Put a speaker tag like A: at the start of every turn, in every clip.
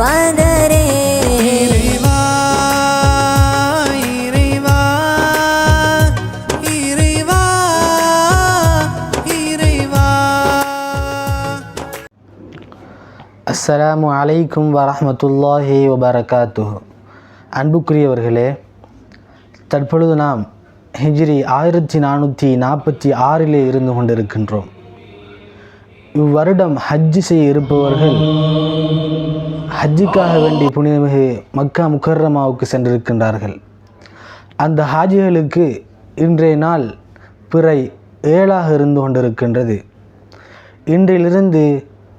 A: மாதரே.
B: இறைவா இறைவா இறைவா இறைவா.
C: அஸ்ஸலாமு அலைக்கும் வரஹ்மத்துல்லாஹி வபரகாத்துஹு. அன்புக்குரியவர்களே தற்பொழுது நாம் ஹிஜ்ரி ஆயிரத்தி நானூற்றி நாற்பத்தி ஆறிலே இருந்து கொண்டிருக்கின்றோம். இவ்வருடம் ஹஜ்ஜு செய்ய இருப்பவர்கள் ஹஜ்ஜுக்காக வேண்டிய புனிதமிகு மக்கா முக்கர்ரமாவுக்கு சென்றிருக்கின்றார்கள். அந்த ஹாஜிகளுக்கு இன்றைய நாள் பிறை ஏழாக இருந்து கொண்டிருக்கின்றது. இன்றிலிருந்து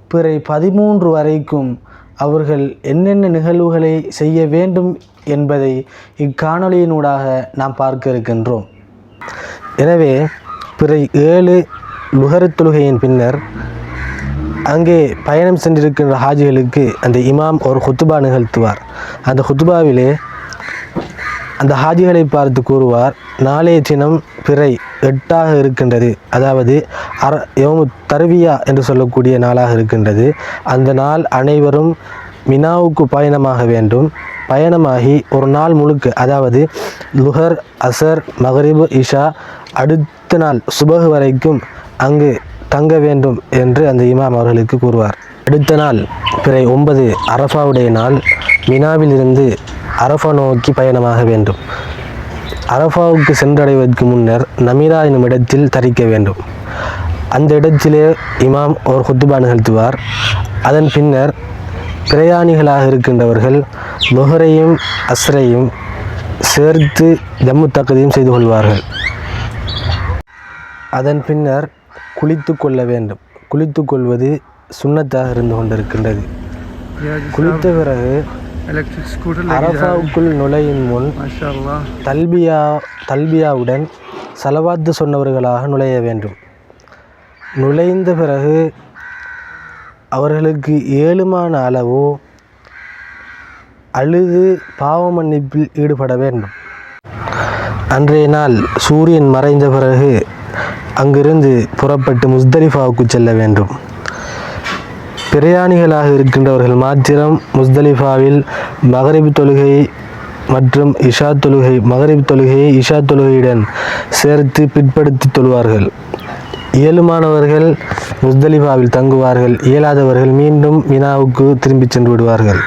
C: பிறை பதிமூன்று வரைக்கும் அவர்கள் என்னென்ன நிகழ்வுகளை செய்ய வேண்டும் என்பதை இக்காணொலியினூடாக நாம் பார்க்க இருக்கின்றோம். எனவே பிறை ஏழு லுகரத் தொழுகையின் பின்னர் அங்கே பயணம் சென்றிருக்கின்ற ஹாஜிகளுக்கு அந்த இமாம் ஒரு ஹுத்துபா நிகழ்த்துவார். அந்த ஹுத்துபாவிலே அந்த ஹாஜிகளை பார்த்து கூறுவார் நாளைய தினம் பிறை எட்டாக இருக்கின்றது. அதாவது அர யோமு தருவியா என்று சொல்லக்கூடிய நாளாக இருக்கின்றது. அந்த நாள் அனைவரும் மினாவுக்கு பயணமாக வேண்டும். பயணமாகி ஒரு நாள் முழுக்க அதாவது லுஹர் அசர் மகரிபு இஷா அடுத்த நாள் சுபகு வரைக்கும் அங்கு தங்க வேண்டும் என்று அந்த இமாம் அவர்களுக்கு கூறுவார். அடுத்த நாள் பிறை ஒன்பது அரஃபாவுடைய நாள் மினாவிலிருந்து அரஃபா நோக்கி பயணமாக வேண்டும். அரஃபாவுக்கு சென்றடைவதற்கு முன்னர் நமீரா என்னும் இடத்தில் தரிக்க வேண்டும். அந்த இடத்திலே இமாம் ஒரு ஹுத்துபா நிகழ்த்துவார். அதன் பின்னர் பிரயாணிகளாக இருக்கின்றவர்கள் நுகரையும் அஸ்ரையும் சேர்த்து ஜம்மு தக்கதையும் செய்து கொள்வார்கள். அதன் பின்னர் குளித்து கொள்ள வேண்டும். குளித்து கொள்வது சுண்ணத்தாக இருந்து கொண்டிருக்கின்றது. குளித்த பிறகு அரசாவுக்குள் நுழையும் முன் தல்பியா தல்பியாவுடன் செலவாத்து சொன்னவர்களாக நுழைய வேண்டும். நுழைந்த பிறகு அவர்களுக்கு ஏழுமான அளவோ அழுது பாவ மன்னிப்பில் ஈடுபட வேண்டும். அன்றைய நாள் சூரியன் மறைந்த பிறகு அங்கிருந்து புறப்பட்டு முஸ்தலிஃபாவுக்கு செல்ல வேண்டும். பிரயாணிகளாக இருக்கின்றவர்கள் மாத்திரம் முஸ்தலிஃபாவில் மகரிப் தொழுகை மற்றும் இஷா தொழுகை மகரிப் தொழுகையை இஷா தொழுகையுடன் சேர்த்து பிற்படுத்தி தொழுவார்கள். இயலுமானவர்கள் முஸ்தலிஃபாவில் தங்குவார்கள். இயலாதவர்கள் மீண்டும் மினாவுக்கு திரும்பி சென்று விடுவார்கள்.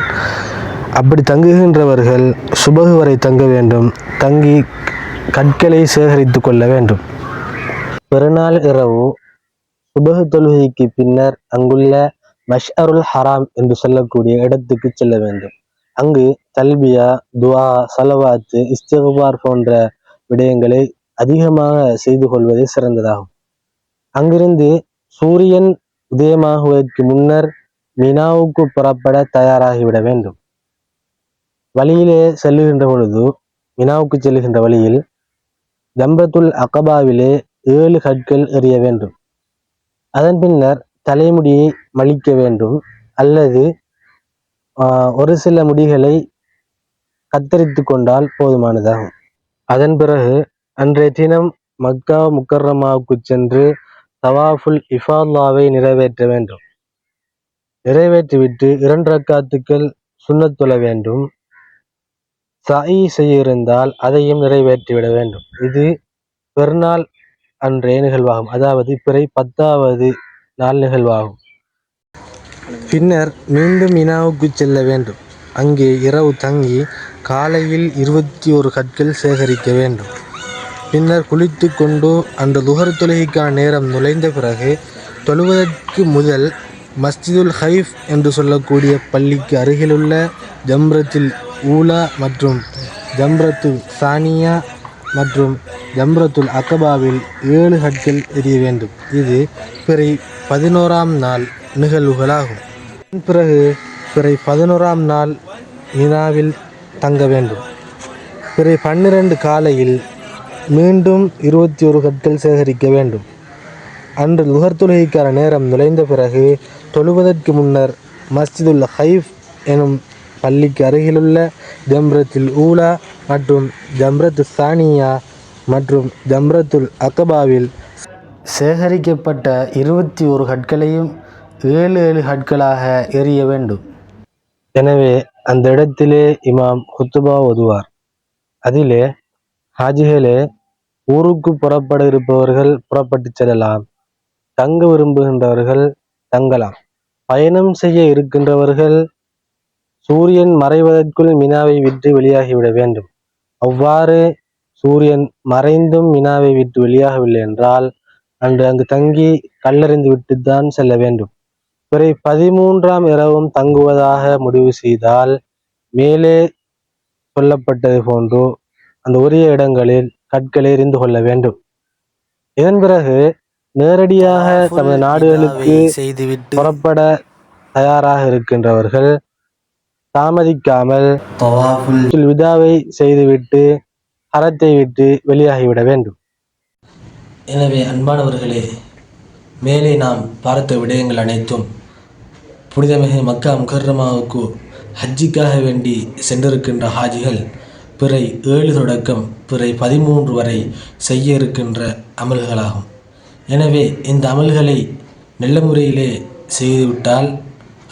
C: அப்படி தங்குகின்றவர்கள் சுபகு வரை தங்க வேண்டும். தங்கி கற்களை சேகரித்து கொள்ள வேண்டும். பெருநாள் இரவு சுபகு தொழுகைக்கு பின்னர் அங்குள்ள மஷ்அருல் ஹராம் என்று சொல்லக்கூடிய இடத்துக்கு செல்ல வேண்டும். அங்கு தல்பியா துவா சலவாத்து இஸ்திகுபார் போன்ற விடயங்களை அதிகமாக செய்து கொள்வதே சிறந்ததாகும். அங்கிருந்து சூரியன் உதயமாகுவதற்கு முன்னர் மினாவுக்கு புறப்பட தயாராகிவிட வேண்டும். வழியிலே செல்லுகின்ற பொழுது மினாவுக்கு செல்லுகின்ற வழியில் ஜம்பத்துல் அகபாவிலே ஏழு கற்கள் எறிய வேண்டும். அதன் பின்னர் தலைமுடியை மலிக்க வேண்டும். அல்லது ஆஹ், ஒரு சில முடிகளை கத்தரித்து கொண்டால் போதுமானதாகும். அதன் பிறகு அன்றைய தினம் மக்கா முக்கர்ரமாவுக்கு சென்று தவாஃபுல் இஃபால்லாவை நிறைவேற்ற வேண்டும். நிறைவேற்றிவிட்டு இரண்டு ரக்காத்துக்கள் சுண்ணத் தொழ வேண்டும். சாயி செய்யிருந்தால் அதையும் நிறைவேற்றிவிட வேண்டும். இது பெருநாள் அன்றைய நிகழ்வாகும். அதாவது பிறை பத்தாவது நாள் நிகழ்வாகும். பின்னர் மீண்டும் இனாவுக்கு செல்ல வேண்டும். அங்கே இரவு தங்கி காலையில் இருபத்தி ஒரு கற்கள் சேகரிக்க வேண்டும். பின்னர் குளித்து கொண்டு அந்த துகர் தொழுகைக்கான நேரம் நுழைந்த பிறகு தொழுவதற்கு முதல் மஸ்ஜிதுல் ஹைஃப் என்று சொல்லக்கூடிய பள்ளிக்கு அருகிலுள்ள ஜம்ரத்தில் ஊலா மற்றும் ஜம்ரத்து சானியா மற்றும் ஜம்ரத்துல் அக்கபாவில் ஏழு ஹட்கள் எரிய வேண்டும். இது பிறை பதினோராம் நாள் நிகழ்வுகளாகும். பிறகு பிறை பதினோராம் நாள் மினாவில் தங்க வேண்டும். பிறை பன்னிரண்டு காலையில் மீண்டும் இருபத்தி ஒரு கற்கள் சேகரிக்க வேண்டும். அன்று லுகர் தொழுகைக்கான நேரம் நுழைந்த பிறகு தொழுவதற்கு முன்னர் மஸ்ஜிதுல் ஹைஃப் எனும் பள்ளிக்கு அருகிலுள்ள ஜம்ரத்தில் ஊலா மற்றும் ஜம்ரத்து சானியா மற்றும் ஜம்ரத்துல் அக்கபாவில் சேகரிக்கப்பட்ட இருபத்தி ஒரு ஹட்களையும் ஏழு ஏழு ஹட்களாக எரிய வேண்டும்.
D: எனவே அந்த இடத்திலே இமாம் குத்துபா ஓதுவார். அதிலே ஹாஜிகளே ஊருக்கு புறப்பட இருப்பவர்கள் புறப்பட்டு செல்லலாம். தங்க விரும்புகின்றவர்கள் தங்கலாம். பயணம் செய்ய இருக்கின்றவர்கள் சூரியன் மறைவதற்குள் மினாவை விட்டு வெளியாகிவிட வேண்டும். அவ்வாறு சூரியன் மறைந்தும் மினாவை விட்டு வெளியாகவில்லை என்றால் அன்று அங்கு தங்கி கல்லறிந்து விட்டுத்தான் செல்ல வேண்டும். பிறை பதிமூன்றாம் இரவும் தங்குவதாக முடிவு செய்தால் மேலே சொல்லப்பட்டது போன்று அந்த உரிய இடங்களில் கற்களை எறிந்து கொள்ள வேண்டும். இதன் பிறகு நேரடியாக தமது நாடுகளுக்கு
C: செய்துவிட்டு
D: புறப்பட தயாராக இருக்கின்றவர்கள் தாமதிக்காமல் விதாவை செய்துவிட்டு அறத்தை விட்டு வெளியாகிவிட வேண்டும்.
C: எனவே அன்பானவர்களே மேலே நாம் பார்த்த விடயங்கள் அனைத்தும் புனிதமிகு மக்கா முகர்ரமாவுக்கு ஹஜ்ஜிக்காக வேண்டி சென்றிருக்கின்ற ஹாஜிகள் பிறை ஏழு தொடக்கம் பிறை பதிமூன்று வரை செய்ய இருக்கின்ற அமல்களாகும். எனவே இந்த அமல்களை நல்ல முறையிலே செய்துவிட்டால்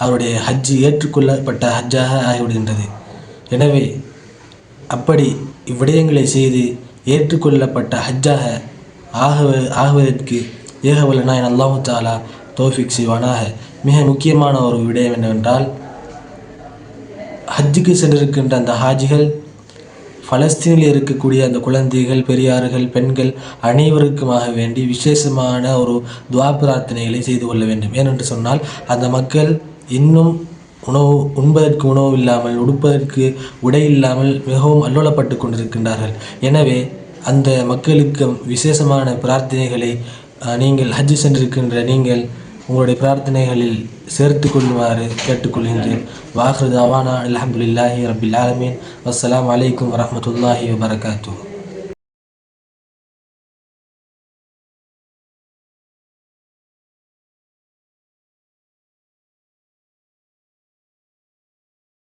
C: அவருடைய ஹஜ்ஜி ஏற்றுக்கொள்ளப்பட்ட ஹஜ்ஜாக ஆகிவிடுகின்றது. எனவே அப்படி இவ்விடயங்களை செய்து ஏற்றுக்கொள்ளப்பட்ட ஹஜ்ஜாக ஆகவ ஆகுவதற்கு ஏகவல்ல நாயன் அல்லாஹு தாலா தோஃபிக் செய்வானாக. மிக முக்கியமான ஒரு விடயம் என்னவென்றால் ஹஜ்ஜுக்கு சென்றிருக்கின்ற அந்த ஹாஜிகள் பலஸ்தீனில் இருக்கக்கூடிய அந்த குழந்தைகள் பெரியார்கள் பெண்கள் அனைவருக்குமாக வேண்டி விசேஷமான ஒரு துவா பிரார்த்தனைகளை செய்து கொள்ள வேண்டும். ஏனென்று சொன்னால் அந்த மக்கள் இன்னும் உணவு உண்பதற்கு உணவு இல்லாமல் உடுப்பதற்கு உடை இல்லாமல் மிகவும் அல்லோலப்பட்டு கொண்டிருக்கின்றார்கள். எனவே அந்த மக்களுக்கு விசேஷமான பிரார்த்தனைகளை நீங்கள் ஹஜ்ஜு சென்றிருக்கின்ற நீங்கள் உங்களுடைய பிரார்த்தனைகளில் சேர்த்து கொள்ளுமாறு கேட்டுக்கொள்கின்றேன். வாஹ்ரு தாவானா அலமதுல்லாஹி ரபில் ஆலமீன். அஸ்லாம் அலைக்கும் வரமத்துல்லாஹி வபரகாத்தூ